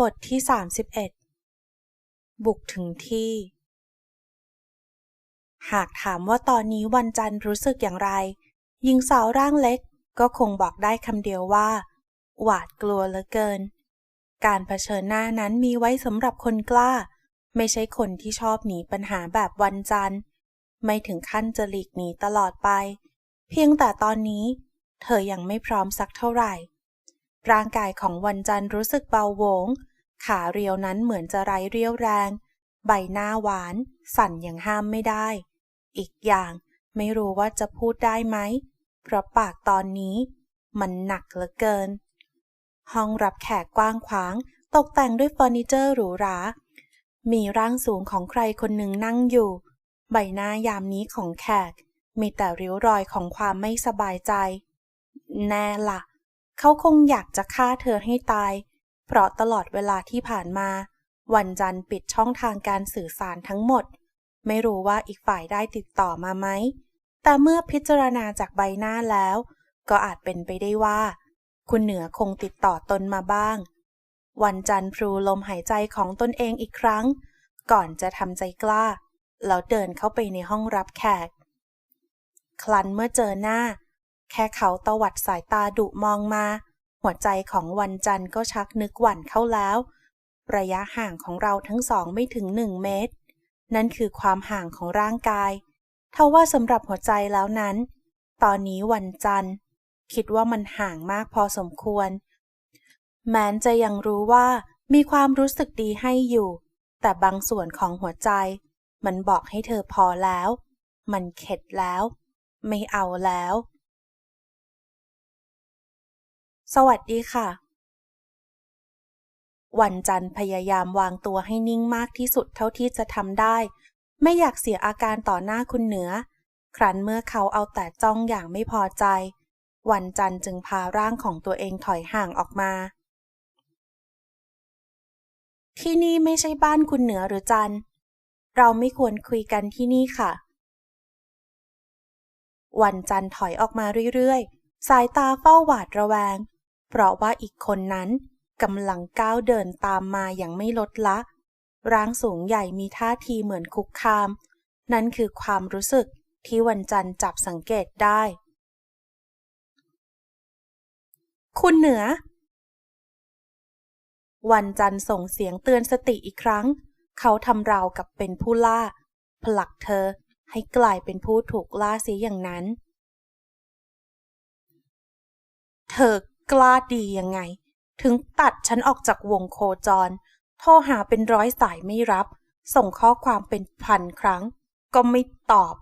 บทที่ 31 บุกถึงที่ หากถามว่าตอนนี้วันจันทร์รู้สึกอย่างไร หญิงสาวร่างเล็กก็คงบอกได้คำเดียวว่า หวาดกลัวเหลือเกิน การเผชิญหน้านั้นมีไว้สำหรับคนกล้า ไม่ใช่คนที่ชอบหนีปัญหาแบบวันจันทร์ ไม่ถึงขั้นจะหลีกหนีตลอดไป เพียงแต่ตอนนี้ เธอยังไม่พร้อมสักเท่าไหร่ ร่างกายของวันจันทร์รู้สึกเบาโหวง ขาเรียวนั้นเหมือนจะไร้เรียวแรง ใบหน้าหวาน สั่นอย่างห้ามไม่ได้ อีกอย่างไม่รู้ว่าจะพูดได้ไหม เพราะปากตอนนี้ มันหนักเหลือเกิน ห้องรับแขกกว้างขวาง ตกแต่งด้วยเฟอร์นิเจอร์หรูหรา มีร่างสูงของใครคนหนึ่งนั่งอยู่ ใบหน้ายามนี้ของแขก มีแต่ริ้วรอยของความไม่สบายใจ แน่ละ่ะ เขาคงอยากจะฆ่าเธอให้ตาย เพราะตลอดเวลาที่ผ่านมา วันจันทร์ปิดช่องทางการสื่อสารทั้งหมด ไม่รู้ว่าอีกฝ่ายได้ติดต่อมาไหม แต่เมื่อพิจารณาจากใบหน้าแล้ว ก็อาจเป็นไปได้ว่า คุณเหนือคงติดต่อตนมาบ้าง วันจันทร์พลูลมหายใจของตนเองอีกครั้ง ก่อนจะทำใจกล้าแล้วเดินเข้าไปในห้องรับแขก คลันเมื่อเจอหน้า แค่เขาตวัดสายตาดุมองมา หัวใจของวันจันทร์ก็ชักนึกหวั่นเข้าแล้ว ระยะห่างของเราทั้งสองไม่ถึงหนึ่งเมตร นั่นคือความห่างของร่างกายเท่าว่าสำหรับหัวใจแล้วนั้น ตอนนี้วันจันทร์ คิดว่ามันห่างมากพอสมควร แม้นจะยังรู้ว่ามีความรู้สึกดีให้อยู่ แต่บางส่วนของหัวใจ มันบอกให้เธอพอแล้ว มันเข็ดแล้ว ไม่เอาแล้ว สวัสดีค่ะ วันจันทร์พยายามวางตัวให้นิ่งมากที่สุดเท่าที่จะทำได้ ไม่อยากเสียอาการต่อหน้าคุณเหนือ ครั้นเมื่อเขาเอาแต่จ้องอย่างไม่พอใจ วันจันทร์จึงพาร่างของตัวเองถอยห่างออกมา ที่นี่ไม่ใช่บ้านคุณเหนือหรือจันเราไม่ควรคุยกันที่นี่ค่ะ วันจันทร์ถอยออกมาเรื่อยๆ สายตาเฝ้าหวาดระแวง เพราะว่าอีกคนนั้นกำลังก้าวเดินตามมาอย่างไม่ลดละ ร่างสูงใหญ่มีท่าทีเหมือนคุกคาม นั่นคือความรู้สึกที่วันจันทร์จับสังเกตได้ คุณเหนือ วันจันทร์ส่งเสียงเตือนสติอีกครั้ง เขาทำราวกับเป็นผู้ล่า ผลักเธอให้กลายเป็นผู้ถูกล่าเสียอย่างนั้น เธอ กล้าดียังไง ถึงตัดฉันออกจากวงโคจร โทรหาเป็นร้อยสายไม่รับ ส่งข้อความเป็นพันครั้ง ก็ไม่ตอบ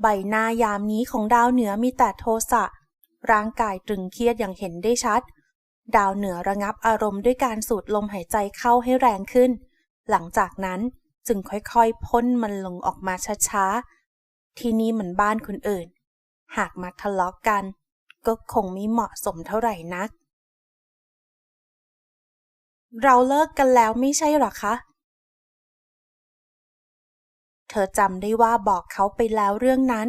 ใบหน้ายามนี้ของดาวเหนือมีแต่โทสะ ร่างกายตรึงเครียดอย่างเห็นได้ชัด ดาวเหนือระงับอารมณ์ด้วยการสูดลมหายใจเข้าให้แรงขึ้น หลังจากนั้นจึงค่อยๆพ่นมันลงออกมาช้าๆ ที่นี่เหมือนบ้านคนอื่น หากมาทะเลาะกกัน ก็คงไม่เหมาะสมเท่าไหร่นัก เราเลิกกันแล้วไม่ใช่หรอคะ เธอจำได้ว่าบอกเขาไปแล้วเรื่องนั้น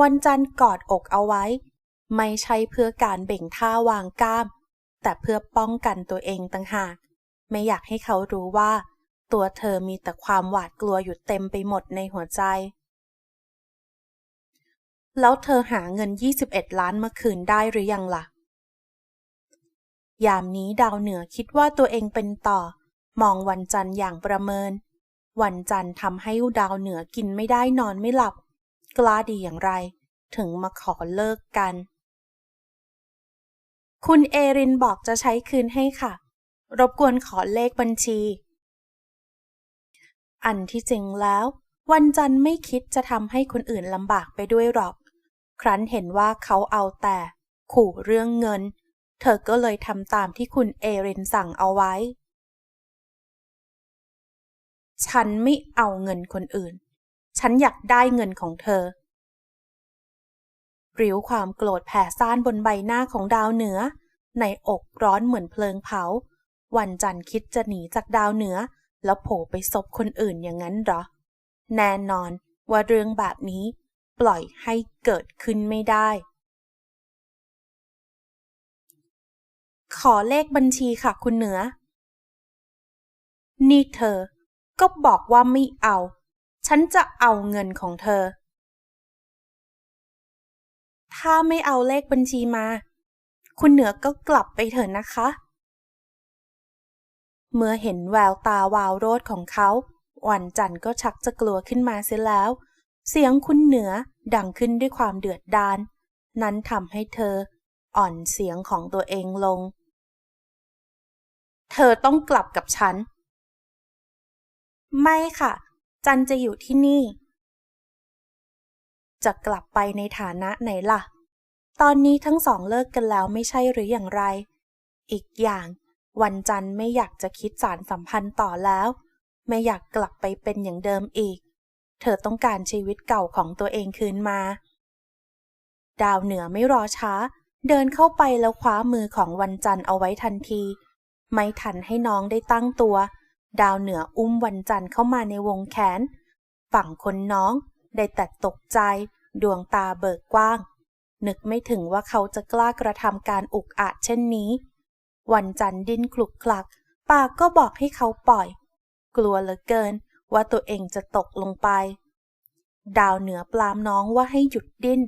วันจันทร์กอดอกเอาไว้ ไม่ใช่เพื่อการเบ่งท่าวางกล้าม แต่เพื่อป้องกันตัวเองต่างหาก ไม่อยากให้เขารู้ว่า ตัวเธอมีแต่ความหวาดกลัวอยู่เต็มไปหมดในหัวใจ แล้วเธอหาเงิน 21 ล้านมาคืนได้หรือยังละ่ะ ยามนี้ดาวเหนือคิดว่าตัวเองเป็นต่อ มองวันจันทร์อย่างประเมิน วันจันทร์ทำให้ดาวเหนือกินไม่ได้นอนไม่หลับ กล้าดีอย่างไร ถึงมาขอเลิกกัน คุณเอรินบอกจะใช้คืนให้ค่ะ รบกวนขอเลขบัญชี อันที่จริงแล้ววันจันทร์ไม่คิดจะทำให้คนอื่นลำบากไปด้วยหรอก ครั้นเห็นว่าเขาเอาแต่ ขู่เรื่องเงิน เธอก็เลยทำตามที่คุณเอรินสั่งเอาไว้ ฉันไม่เอาเงินคนอื่น ฉันอยากได้เงินของเธอริ้วความโกรธแผ่ซ่านบนใบหน้าของดาวเหนือ ในอกร้อนเหมือนเพลิงเผา วันจันทร์คิดจะหนีจากดาวเหนือ แล้วโผล่ไปซบคนอื่นอย่างนั้นหรอ แน่นอนว่าเรื่องแบบนี้ ปล่อยให้เกิดขึ้นไม่ได้ ขอเลขบัญชีค่ะคุณเหนือ นี่เธอ ก็บอกว่าไม่เอา ฉันจะเอาเงินของเธอ ถ้าไม่เอาเลขบัญชีมา คุณเหนือก็กลับไปเถอะนะคะ เมื่อเห็นแววตาวาวโรดของเขาวันจันทร์ก็ชักจะกลัวขึ้นมาเสียแล้ว เสียงคุณเหนือดังขึ้นด้วยความเดือดดาลนั้นทำให้เธออ่อนเสียงของตัวเองลง เธอต้องกลับกับฉัน ไม่ค่ะ จันจะอยู่ที่นี่ จะกลับไปในฐานะไหนล่ะ ตอนนี้ทั้งสองเลิกกันแล้วไม่ใช่หรืออย่างไร อีกอย่างวันจันไม่อยากจะคิดสารสัมพันธ์ต่อแล้ว ไม่อยากกลับไปเป็นอย่างเดิมอีก เธอต้องการชีวิตเก่าของตัวเองคืนมา ดาวเหนือไม่รอช้า เดินเข้าไปแล้วคว้ามือของวันจันทร์เอาไว้ทันที ไม่ทันให้น้องได้ตั้งตัว ดาวเหนืออุ้มวันจันทร์เข้ามาในวงแขน ฝั่งคนน้องได้แต่ตกใจ ดวงตาเบิกกว้าง นึกไม่ถึงว่าเขาจะกล้ากระทำการอุกอาจเช่นนี้ วันจันทร์ดิ้นคลุกคลัก ปากก็บอกให้เขาปล่อย กลัวเหลือเกิน ว่าตัวเองจะตกลงไป ดาวเหนือปลามน้องว่าให้หยุดดิ้น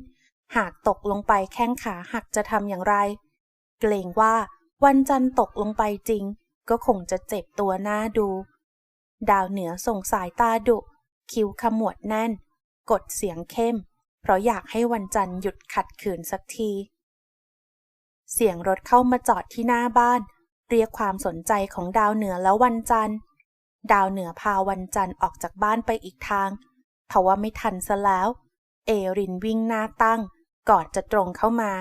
หากตกลงไปแข้งขาหักจะทำอย่างไร เกรงว่าวันจันทร์ตกลงไปจริง ก็คงจะเจ็บตัวหน้าดู ดาวเหนือส่งสายตาดุ คิ้วขมวดแน่น กดเสียงเข้ม เพราะอยากให้วันจันทร์หยุดขัดขืนสักที เสียงรถเข้ามาจอดที่หน้าบ้าน เรียกความสนใจของดาวเหนือแล้ววันจันทร์ ดาวเหนือพาวันจันทร์ออกจากบ้านไปอีกทางทว่าไม่ทันซะแล้ว เอรินวิ่งหน้าตั้ง ก่อนจะตรงเข้ามา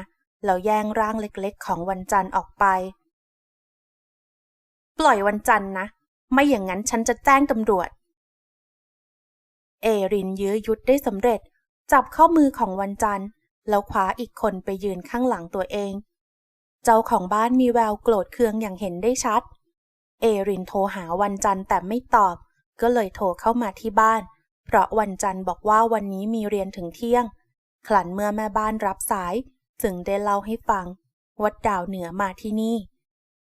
แล้วแย่งร่างเล็กๆ ของวันจันทร์ออกไป ปล่อยวันจันทร์นะ ไม่อย่างนั้นฉันจะแจ้งตำรวจ เอรินยื้อยุดได้สำเร็จ จับข้อมือของวันจันทร์แล้วคว้าอีกคนไปยืนข้างหลังตัวเอง เจ้าของบ้านมีแววโกรธเคืองอย่างเห็นได้ชัด เอรินโทรหาวันจันทร์แต่ไม่ตอบ ก็เลยโทรเข้ามาที่บ้าน เพราะวันจันทร์บอกว่าวันนี้มีเรียนถึงเที่ยง ขลันเมื่อแม่บ้านรับสาย จึงได้เล่าให้ฟังว่าดาวเหนือมาที่นี่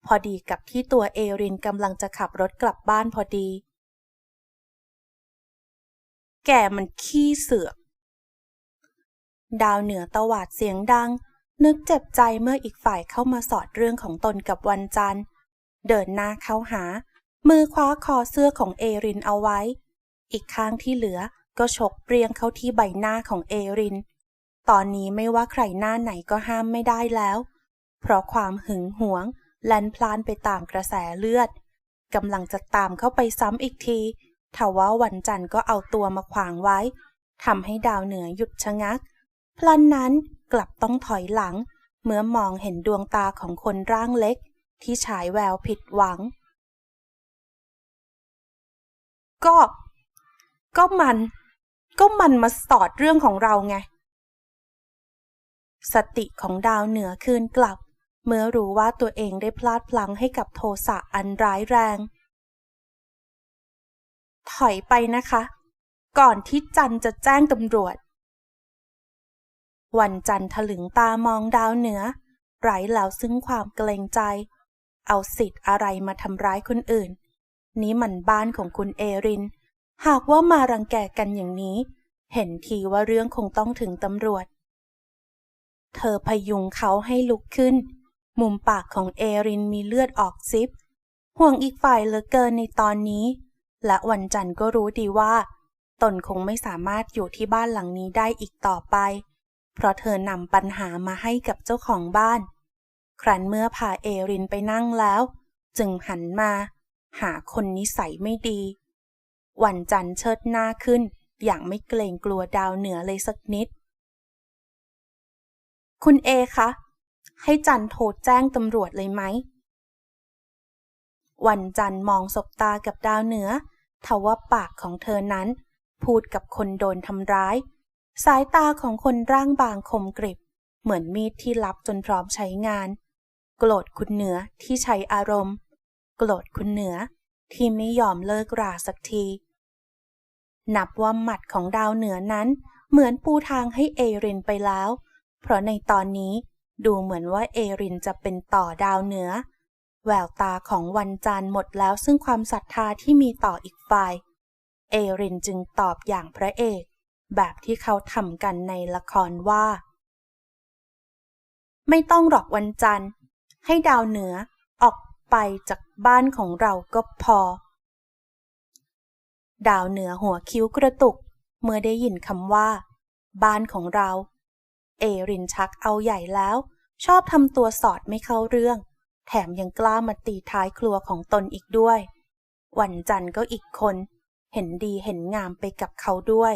พอดีกับที่ตัวเอรินกำลังจะขับรถกลับบ้านพอดี แกมันขี้เสือกดาวเหนือตวาดเสียงดัง นึกเจ็บใจเมื่ออีกฝ่ายเข้ามาสอดเรื่องของตนกับวันจันทร์ เดินหน้าเข้าหา มือคว้าคอเสื้อของเอรินเอาไว้ อีกข้างที่เหลือก็ฉกเปรียงเข้าที่ใบหน้าของเอริน ตอนนี้ไม่ว่าใครหน้าไหนก็ห้ามไม่ได้แล้ว เพราะความหึงหวงแล่นพลานไปตามกระแสเลือดกำลังจะตามเข้าไปซ้ำอีกทีทว่าวันจันทร์ก็เอาตัวมาขวางไว้ทำให้ดาวเหนือหยุดชะงัก พลันนั้นกลับต้องถอยหลัง เมื่อมองเห็นดวงตาของคนร่างเล็ก ที่ฉายแววผิดหวัง ก็ ก็มัน ก็มันมาสอดเรื่องของเราไง สติของดาวเหนือคืนกลับ เมื่อรู้ว่าตัวเองได้พลาดพลั้งให้กับโทสะอันร้ายแรง ถอยไปนะคะ ก่อนที่จันจะแจ้งตำรวจวันจันทร์ถลึงตามองดาวเหนือไร้แล้วซึ่งความเกรงใจ เอาสิทธิ์อะไรมาทำร้ายคนอื่น นี้มันบ้านของคุณเอริน หากว่ามารังแกกันอย่างนี้ เห็นทีว่าเรื่องคงต้องถึงตำรวจ เธอพยุงเขาให้ลุกขึ้น มุมปากของเอรินมีเลือดออกซิบ ห่วงอีกฝ่ายเหลือเกินในตอนนี้ และวันจันทร์ก็รู้ดีว่า ตนคงไม่สามารถอยู่ที่บ้านหลังนี้ได้อีกต่อไป เพราะเธอนำปัญหามาให้กับเจ้าของบ้าน ครั้นเมื่อพาเอรินไปนั่งแล้ว จึงหันมา หาคนนิสัยไม่ดี วันจันทร์เชิดหน้าขึ้น อย่างไม่เกรงกลัวดาวเหนือเลยสักนิด คุณเอคะ ให้จันโทรแจ้งตำรวจเลยไหม วันจันทร์มองสบตากับดาวเหนือทว่าปากของเธอนั้น พูดกับคนโดนทำร้าย สายตาของคนร่างบางคมกริบ เหมือนมีดที่ลับจนพร้อมใช้งาน โกรธคุณเหนือที่ใช้อารมณ์ โกรธคุณเหนือที่ไม่ยอมเลิกราสักที นับว่าหมัดของดาวเหนือนั้นเหมือนปูทางให้เอรินไปแล้ว เพราะในตอนนี้ดูเหมือนว่าเอรินจะเป็นต่อดาวเหนือ แววตาของวันจันทร์หมดแล้วซึ่งความศรัทธาที่มีต่ออีกฝ่าย เอรินจึงตอบอย่างพระเอก แบบที่เขาทำกันในละครว่า ไม่ต้องหรอกวันจันทร์ ให้ดาวเหนือออกไปจากบ้านของเราก็พอ ดาวเหนือหัวคิ้วกระตุก เมื่อได้ยินคำว่า บ้านของเรา เอรินชักเอาใหญ่แล้ว ชอบทำตัวสอดไม่เข้าเรื่อง แถมยังกล้ามาตีท้ายครัวของตนอีกด้วย วันจันทร์ก็อีกคน เห็นดีเห็นงามไปกับเขาด้วย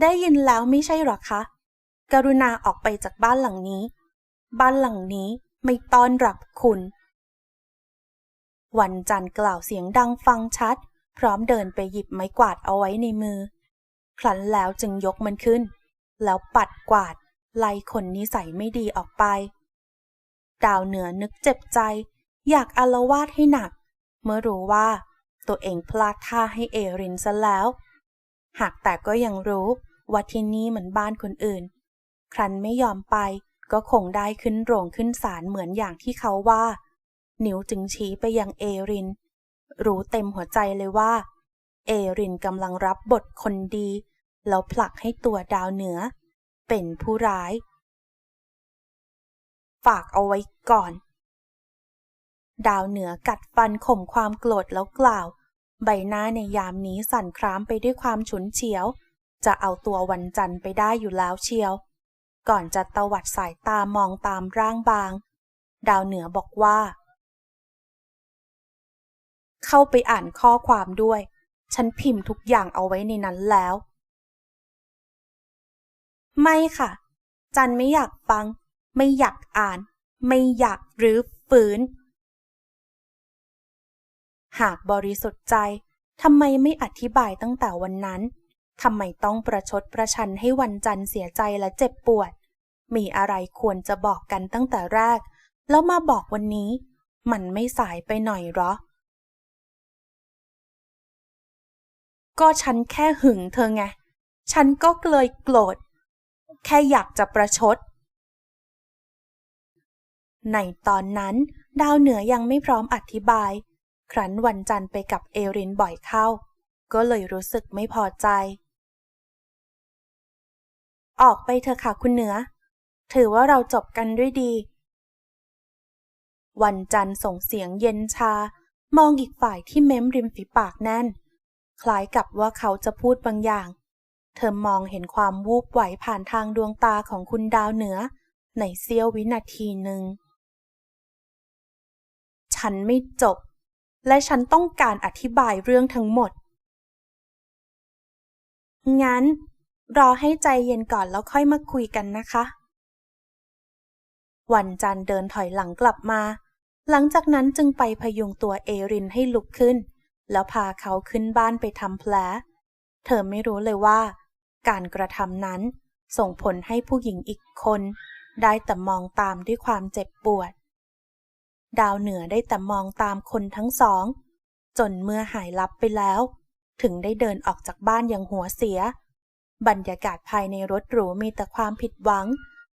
ได้ยินแล้วไม่ใช่หรอคะ กรุณาออกไปจากบ้านหลังนี้ บ้านหลังนี้ไม่ต้อนรับคุณ วันจันทร์กล่าวเสียงดังฟังชัด พร้อมเดินไปหยิบไม้กวาดเอาไว้ในมือ ครั้นแล้วจึงยกมันขึ้น แล้วปัดกวาด ไล่คนนิสัยไม่ดีออกไป ดาวเหนือนึกเจ็บใจ อยากอารวาสให้หนัก เมื่อรู้ว่า ตัวเองพลาดท่าให้เอรินซะแล้ว หากแต่ก็ยังรู้ว่าที่นี่เหมือนบ้านคนอื่น ครั้นไม่ยอมไป ก็คงได้ขึ้นโรงขึ้นศาลเหมือนอย่างที่เขาว่า นิ้วจึงชี้ไปยังเอริน รู้เต็มหัวใจเลยว่า เอรินกำลังรับบทคนดี แล้วผลักให้ตัวดาวเหนือ เป็นผู้ร้าย ฝากเอาไว้ก่อน ดาวเหนือกัดฟันข่มความโกรธแล้วกล่าว ใบหน้าในยามนี้สั่นครามไปด้วยความฉุนเฉียว จะเอาตัววันจันทร์ไปได้อยู่แล้วเชียว ก่อนจะตวัดสายตามองตามร่างบาง ดาวเหนือบอกว่า เข้าไปอ่านข้อความด้วย ฉันพิมพ์ทุกอย่างเอาไว้ในนั้นแล้ว ไม่ค่ะ จันไม่อยากฟัง ไม่อยากอ่าน ไม่อยากรื้อฟื้นหากบริสุทธิ์ใจทำไมไม่อธิบายตั้งแต่วันนั้น ทำไมต้องประชดประชันให้วันจันทร์เสียใจและเจ็บปวด มีอะไรควรจะบอกกันตั้งแต่แรก แล้วมาบอกวันนี้ มันไม่สายไปหน่อยหรอ ก็ฉันแค่หึงเธอไง ฉันก็เลยโกรธ แค่อยากจะประชด ในตอนนั้น ดาวเหนือยังไม่พร้อมอธิบาย ครั้นวันจันทร์ไปกับเอรินบ่อยเข้า ก็เลยรู้สึกไม่พอใจ ออกไปเถอะค่ะคุณเหนือ ถือว่าเราจบกันด้วยดี วันจันทร์ส่งเสียงเย็นชา มองอีกฝ่ายที่เม้มริมฝีปากแน่น คล้ายกับว่าเขาจะพูดบางอย่าง เธอมองเห็นความวูบไหวผ่านทางดวงตาของคุณดาวเหนือ ในเสี้ยววินาทีหนึ่ง ฉันไม่จบ และฉันต้องการอธิบายเรื่องทั้งหมด งั้น รอให้ใจเย็นก่อนแล้วค่อยมาคุยกันนะคะ วันจันเดินถอยหลังกลับมา หลังจากนั้นจึงไปพยุงตัวเอรินให้ลุกขึ้น แล้วพาเขาขึ้นบ้านไปทำแผล เธอไม่รู้เลยว่า การกระทำนั้นส่งผลให้ผู้หญิงอีกคน ได้แต่มองตามด้วยความเจ็บปวด ดาวเหนือได้แต่มองตามคนทั้งสอง จนเมื่อหายลับไปแล้ว ถึงได้เดินออกจากบ้านอย่างหัวเสีย บรรยากาศภายในรถหรูมีแต่ความผิดหวัง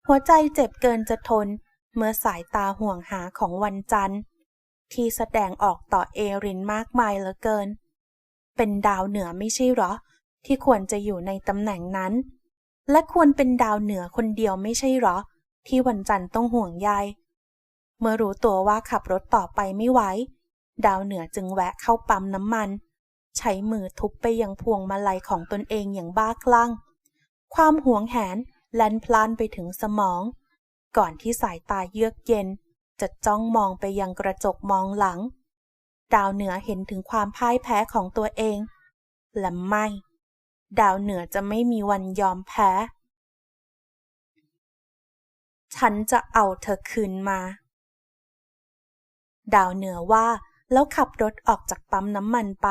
หัวใจเจ็บเกินจะทน เมื่อสายตาห่วงหาของวันจันทร์ ที่แสดงออกต่อเอรินมากมายเหลือเกิน เป็นดาวเหนือไม่ใช่หรอ ที่ควรจะอยู่ในตำแหน่งนั้น และควรเป็นดาวเหนือคนเดียวไม่ใช่หรอ ที่วันจันทร์ต้องห่วงใยเมื่อรู้ตัวว่าขับรถต่อไปไม่ไหวดาวเหนือจึงแวะเข้าปั๊มน้ำมัน ใช้มือทุบไปยังพวงมาลัยของตนเองอย่างบ้าคลั่ง ความหวงแหนแล่นพลานไปถึงสมอง ก่อนที่สายตาเยือกเย็น จะจ้องมองไปยังกระจกมองหลัง ดาวเหนือเห็นถึงความพ่ายแพ้ของตัวเอง และไม่ ดาวเหนือจะไม่มีวันยอมแพ้ ฉันจะเอาเธอคืนมา ดาวเหนือว่าแล้วขับรถออกจากปั๊มน้ำมันไป